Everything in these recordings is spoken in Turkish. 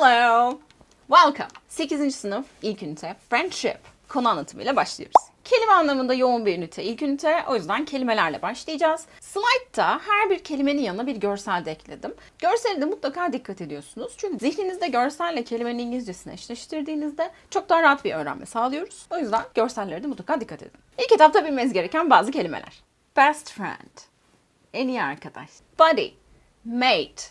Hello. Welcome. 8. sınıf ilk ünite Friendship konu anlatımıyla başlıyoruz. Kelime anlamında yoğun bir ünite ilk ünite. O yüzden kelimelerle başlayacağız. Slide'da her bir kelimenin yanına bir görsel de ekledim. Görseli de mutlaka dikkat ediyorsunuz. Çünkü zihninizde görselle kelimenin İngilizcesini eşleştirdiğinizde çok daha rahat bir öğrenme sağlıyoruz. O yüzden görsellere de mutlaka dikkat edin. İlk etapta bilmeniz gereken bazı kelimeler. Best friend. En iyi arkadaş. Buddy. Mate.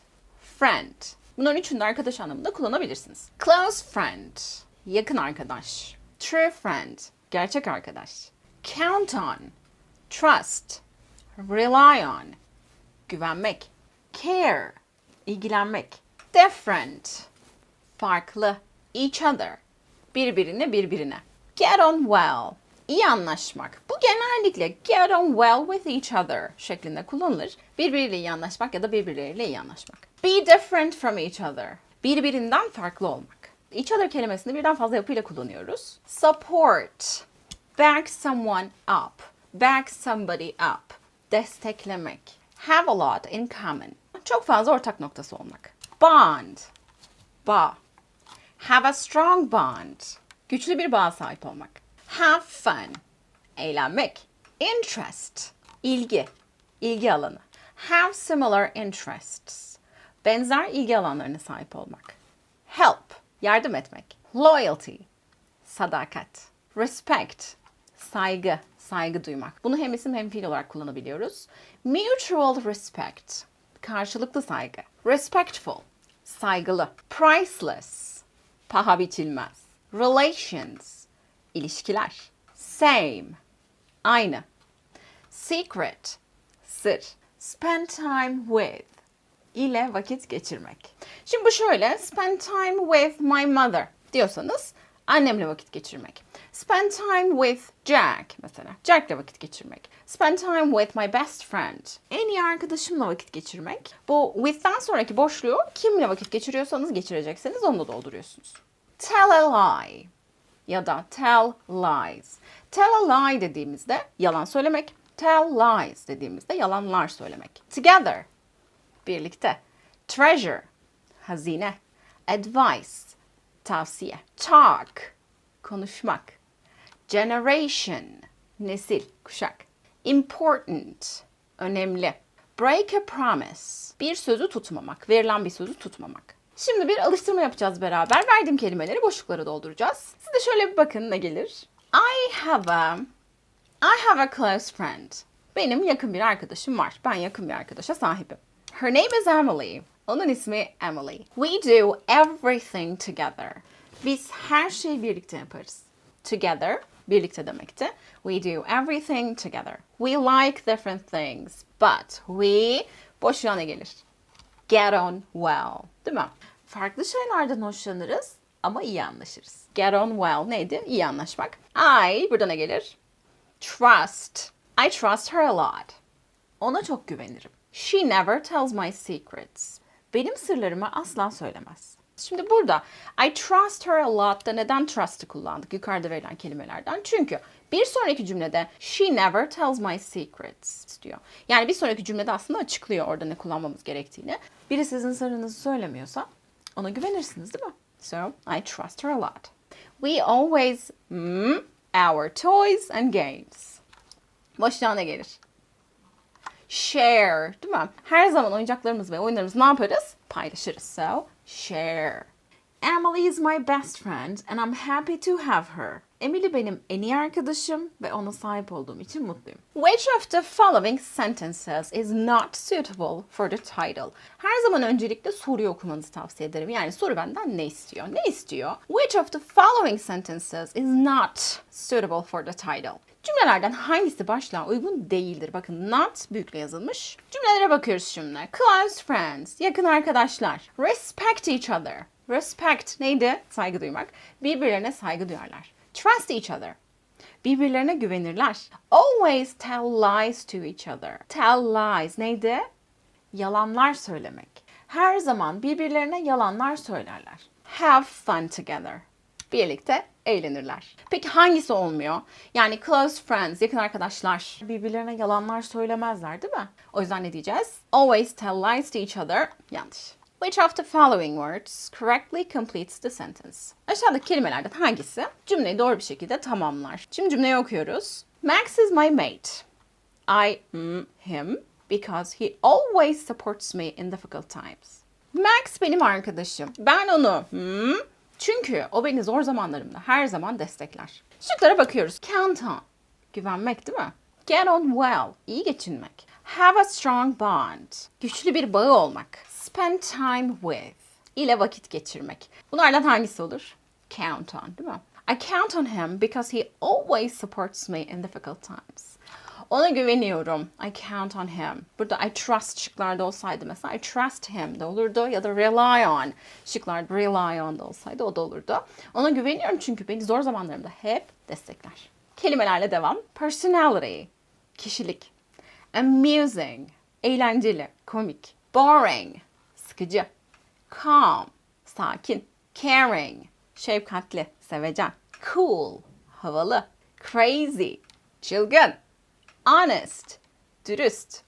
Friend. Bunların üçünü de arkadaş anlamında kullanabilirsiniz. Close friend. Yakın arkadaş. True friend. Gerçek arkadaş. Count on. Trust. Rely on. Güvenmek. Care. ilgilenmek. Different. Farklı. Each other. Birbirine birbirine. Get on well. İyi anlaşmak. Bu genellikle get on well with each other şeklinde kullanılır. Birbiriyle iyi anlaşmak ya da birbirleriyle iyi anlaşmak. Be different from each other. Birbirinden farklı olmak. Each other kelimesini birden fazla yapıyla kullanıyoruz. Support. Back someone up. Back somebody up. Desteklemek. Have a lot in common. Çok fazla ortak noktası olmak. Bond. Bağ. Have a strong bond. Güçlü bir bağ sahip olmak. Have fun. Eğlenmek. Interest. İlgi. İlgi alanı. Have similar interests. Benzer ilgi alanlarına sahip olmak. Help. Yardım etmek. Loyalty. Sadakat. Respect. Saygı. Saygı duymak. Bunu hem isim hem fiil olarak kullanabiliyoruz. Mutual respect. Karşılıklı saygı. Respectful. Saygılı. Priceless. Paha biçilmez. Relations. İlişkiler. Same. Aynı. Secret. Sır. Spend time with. İle vakit geçirmek. Şimdi bu şöyle. Spend time with my mother diyorsanız annemle vakit geçirmek. Spend time with Jack mesela. Jack'le vakit geçirmek. Spend time with my best friend. En iyi arkadaşımla vakit geçirmek. Bu with'ten sonraki boşluğu kimle vakit geçiriyorsanız geçirecekseniz onu da dolduruyorsunuz. Tell a lie ya da tell lies. Tell a lie dediğimizde yalan söylemek. Tell lies dediğimizde yalanlar söylemek. Together birlikte. Treasure hazine. Advice tavsiye. Talk konuşmak. Generation nesil, kuşak. Important önemli. Break a promise bir sözü tutmamak, verilen bir sözü tutmamak. Şimdi bir alıştırma yapacağız beraber. Verdiğim kelimeleri boşluklara dolduracağız. Siz de şöyle bir bakın ne gelir. I have a I have a close friend. Benim yakın bir arkadaşım var. Ben yakın bir arkadaşa sahibim. Her name is Emily. Onun ismi Emily. We do everything together. Biz her şeyi birlikte yaparız. Together, birlikte demekti. We do everything together. We like different things, but we boşluğa ne gelir? Get on well. Değil mi? Farklı şeylerden hoşlanırız ama iyi anlaşırız. Get on well neydi? İyi anlaşmak. I burada ne gelir? Trust. I trust her a lot. Ona çok güvenirim. She never tells my secrets. Benim sırlarımı asla söylemez. Şimdi burada I trust her a lot da neden trust'ı kullandık yukarıda verilen kelimelerden? Çünkü bir sonraki cümlede she never tells my secrets diyor. Yani bir sonraki cümlede aslında açıklıyor orada ne kullanmamız gerektiğini. Biri sizin sırrınızı söylemiyorsa ona güvenirsiniz değil mi? So I trust her a lot. We always mm, our toys and games. Boşluğa ne gelir? Share, değil mi? Her zaman oyuncaklarımız ve oyunlarımızı ne yaparız? Paylaşırız. So, share. Emily is my best friend and I'm happy to have her. Emily benim en iyi arkadaşım ve ona sahip olduğum için mutluyum. Which of the following sentences is not suitable for the title? Her zaman öncelikle soruyu okumanızı tavsiye ederim. Yani soru benden ne istiyor? Ne istiyor? Which of the following sentences is not suitable for the title? Cümlelerden hangisi başlığa uygun değildir? Bakın not büyükle yazılmış. Cümlelere bakıyoruz şimdi. Close friends, yakın arkadaşlar. Respect each other. Respect neydi? Saygı duymak. Birbirlerine saygı duyarlar. Trust each other. Birbirlerine güvenirler. Always tell lies to each other. Tell lies neydi? Yalanlar söylemek. Her zaman birbirlerine yalanlar söylerler. Have fun together. Birlikte eğlenirler. Peki hangisi olmuyor? Yani close friends, yakın arkadaşlar birbirlerine yalanlar söylemezler değil mi? O yüzden ne diyeceğiz? Always tell lies to each other. Yanlış. Which of the following words correctly completes the sentence? Aşağıdaki kelimelerden hangisi cümleyi doğru bir şekilde tamamlar? Şimdi cümleyi okuyoruz. Max is my mate. I mm, him because he always supports me in difficult times. Max benim arkadaşım. Ben onu hmm, çünkü o beni zor zamanlarımda her zaman destekler. Şıklara bakıyoruz. Count on. Güvenmek değil mi? Get on well. İyi geçinmek. Have a strong bond. Güçlü bir bağı olmak. Spend time with. ile vakit geçirmek. Bunlardan hangisi olur? Count on değil mi? I count on him because he always supports me in difficult times. Ona güveniyorum. I count on him. Burada I trust şıklarda olsaydı mesela I trust him de olurdu ya da rely on şıklarda rely on da olsaydı o da olurdu. Ona güveniyorum çünkü beni zor zamanlarımda hep destekler. Kelimelerle devam. Personality, kişilik. Amusing, eğlenceli, komik. Boring, sıkıcı. Calm, sakin. Caring, şefkatli, sevecen. Cool, havalı. Crazy, çılgın. Honest, dürüst.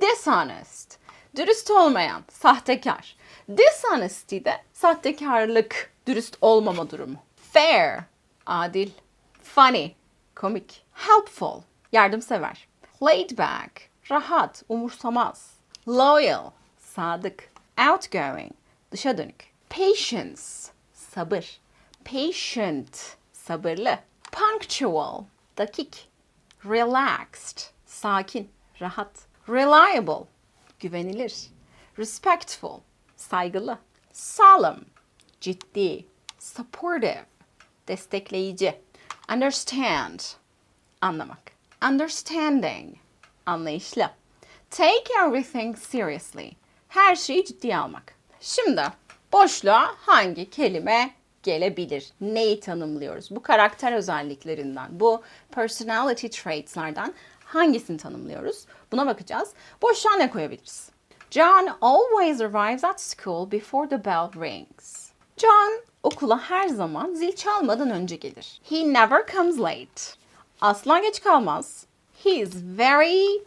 Dishonest, dürüst olmayan, sahtekar. Dishonesty de sahtekarlık, dürüst olmama durumu. Fair, adil. Funny, komik. Helpful, yardımsever. Laid back, rahat, umursamaz. Loyal, sadık. Outgoing, dışa dönük. Patience, sabır. Patient, sabırlı. Punctual, dakik. Relaxed, sakin, rahat. Reliable, güvenilir. Respectful, saygılı. Solemn, ciddi. Supportive, destekleyici. Understand, anlamak. Understanding, anlayışlı. Take everything seriously, her şeyi ciddiye almak. Şimdi boşluğa hangi kelime gelebilir? Neyi tanımlıyoruz? Bu karakter özelliklerinden, bu personality traits'lardan hangisini tanımlıyoruz? Buna bakacağız. Boşluğa ne koyabiliriz? John always arrives at school before the bell rings. John okula her zaman zil çalmadan önce gelir. He never comes late. Asla geç kalmaz. He is very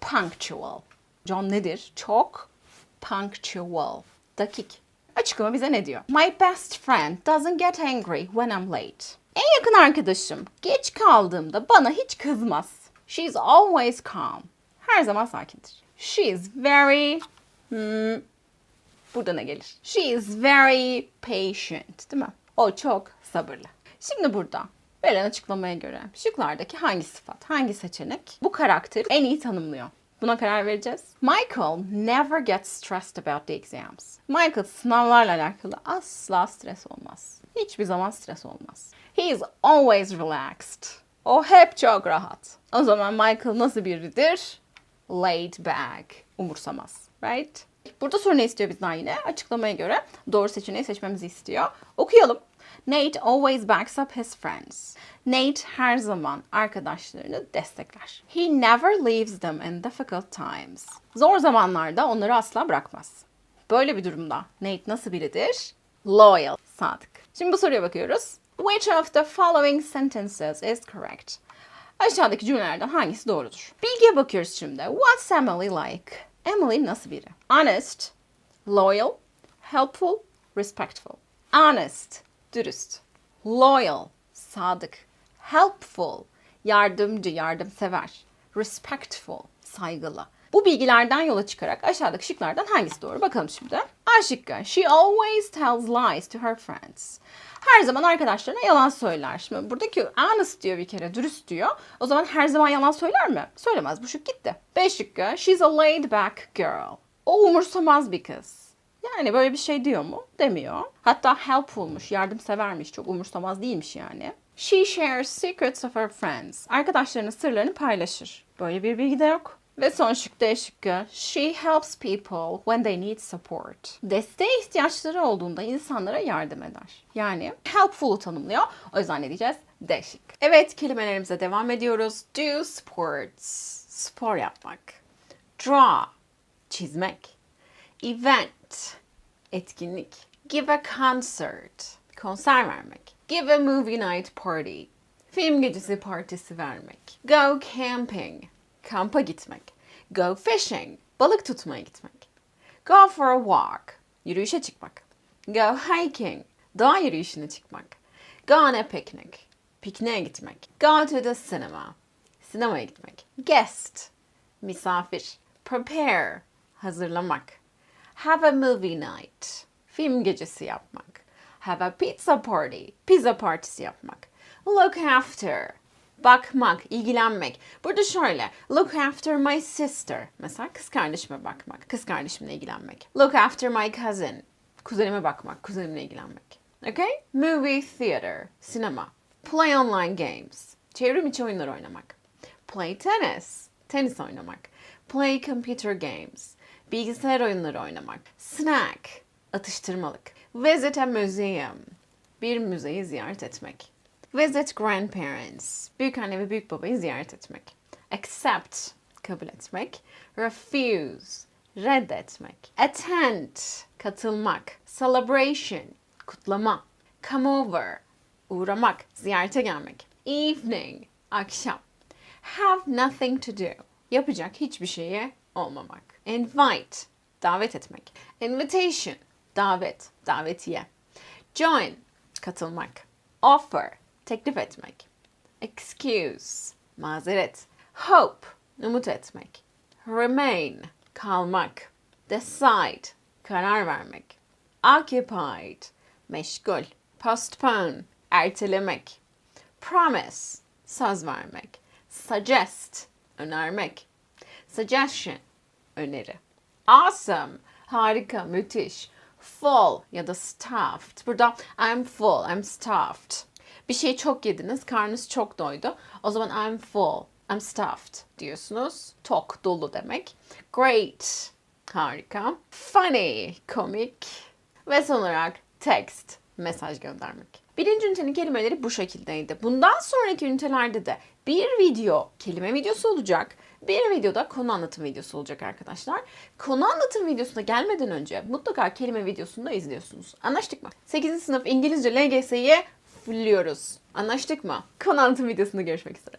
punctual. John nedir? Çok punctual. Dakik. Açıklama bize ne diyor? My best friend doesn't get angry when I'm late. En yakın arkadaşım geç kaldığımda bana hiç kızmaz. She's always calm. Her zaman sakindir. She is very... Hmm, burada ne gelir? She is very patient. Değil mi? O çok sabırlı. Şimdi burada verilen açıklamaya göre şıklardaki hangi sıfat, hangi seçenek bu karakteri en iyi tanımlıyor? Buna karar vereceğiz. Michael never gets stressed about the exams. Michael sınavlarla alakalı asla stres olmaz. Hiçbir zaman stres olmaz. He is always relaxed. O hep çok rahat. O zaman Michael nasıl biridir? Laid back. Umursamaz. Right? Burada soru ne istiyor bizden yine? Açıklamaya göre doğru seçeneği seçmemizi istiyor. Okuyalım. Nate always backs up his friends. Nate her zaman arkadaşlarını destekler. He never leaves them in difficult times. Zor zamanlarda onları asla bırakmaz. Böyle bir durumda Nate nasıl biridir? Loyal, sadık. Şimdi bu soruya bakıyoruz. Which of the following sentences is correct? Aşağıdaki cümlelerden hangisi doğrudur? Bilgiye bakıyoruz şimdi. What's Emily like? Emily nasıl biri? Honest, loyal, helpful, respectful. Honest, dürüst. Loyal, sadık. Helpful, yardımcı, yardımsever. Respectful, saygılı. Bu bilgilerden yola çıkarak aşağıdaki şıklardan hangisi doğru? Bakalım şimdi. A şıkkı. She always tells lies to her friends. Her zaman arkadaşlarına yalan söyler. Şimdi buradaki honest diyor bir kere, dürüst diyor. O zaman her zaman yalan söyler mi? Söylemez. Bu şık gitti. B şıkkı. She's a laid back girl. O umursamaz bir kız. Yani böyle bir şey diyor mu? Demiyor. Hatta helpfulmuş, yardımsevermiş, çok umursamaz değilmiş yani. She shares secrets of her friends. Arkadaşlarının sırlarını paylaşır. Böyle bir bilgi de yok. Ve son şık D şıkkı. She helps people when they need support. Desteğe ihtiyaçları olduğunda insanlara yardım eder. Yani helpful'u tanımlıyor. O yüzden ne diyeceğiz? D şık. Evet kelimelerimize devam ediyoruz. Do sports. Spor yapmak. Draw. Çizmek. Event. Etkinlik. Give a concert. Konser vermek. Give a movie night party. Film gecesi partisi vermek. Go camping. Kampa gitmek. Go fishing. Balık tutmaya gitmek. Go for a walk. Yürüyüşe çıkmak. Go hiking. Dağ yürüyüşüne çıkmak. Go on a picnic. Pikniğe gitmek. Go to the cinema. Sinemaya gitmek. Guest. Misafir. Prepare. Hazırlamak. Have a movie night. Film gecesi yapmak. Have a pizza party. Pizza partisi yapmak. Look after. Bakmak, ilgilenmek. Burada şöyle. Look after my sister. Mesela kız kardeşime bakmak. Kız kardeşimle ilgilenmek. Look after my cousin. Kuzenime bakmak. Kuzenimle ilgilenmek. Okay? Movie theater. Sinema. Play online games. Çevrim içi oyunlar oynamak. Play tennis. Tenis oynamak. Play computer games. Bilgisayar oyunları oynamak. Snack. Atıştırmalık. Visit a museum. Bir müzeyi ziyaret etmek. Visit grandparents. Büyük anne ve büyük babayı ziyaret etmek. Accept. Kabul etmek. Refuse. Reddetmek. Attend. Katılmak. Celebration. Kutlama. Come over. Uğramak. Ziyarete gelmek. Evening. Akşam. Have nothing to do. Yapacak hiçbir şeye olmamak. Invite. Davet etmek. Invitation. Davet. Davetiye. Join. Katılmak. Offer. Teklif etmek. Excuse. Mazeret. Hope. Umut etmek. Remain. Kalmak. Decide. Karar vermek. Occupied. Meşgul. Postpone. Ertelemek. Promise. Söz vermek. Suggest. Önermek. Suggestion. Öneri. Awesome. Harika, müthiş. Full ya da stuffed. Burada I'm full, I'm stuffed. Bir şeyi çok yediniz, karnınız çok doydu. O zaman I'm full, I'm stuffed diyorsunuz. Tok, dolu demek. Great, harika. Funny, komik. Ve son olarak text, mesaj göndermek. Birinci ünitenin kelimeleri bu şekildeydi. Bundan sonraki ünitelerde de bir video kelime videosu olacak. Bir videoda konu anlatım videosu olacak arkadaşlar. Konu anlatım videosuna gelmeden önce mutlaka kelime videosunu da izliyorsunuz. Anlaştık mı? 8. sınıf İngilizce LGS'ye fulluyoruz. Anlaştık mı? Konu anlatım videosunda görüşmek üzere.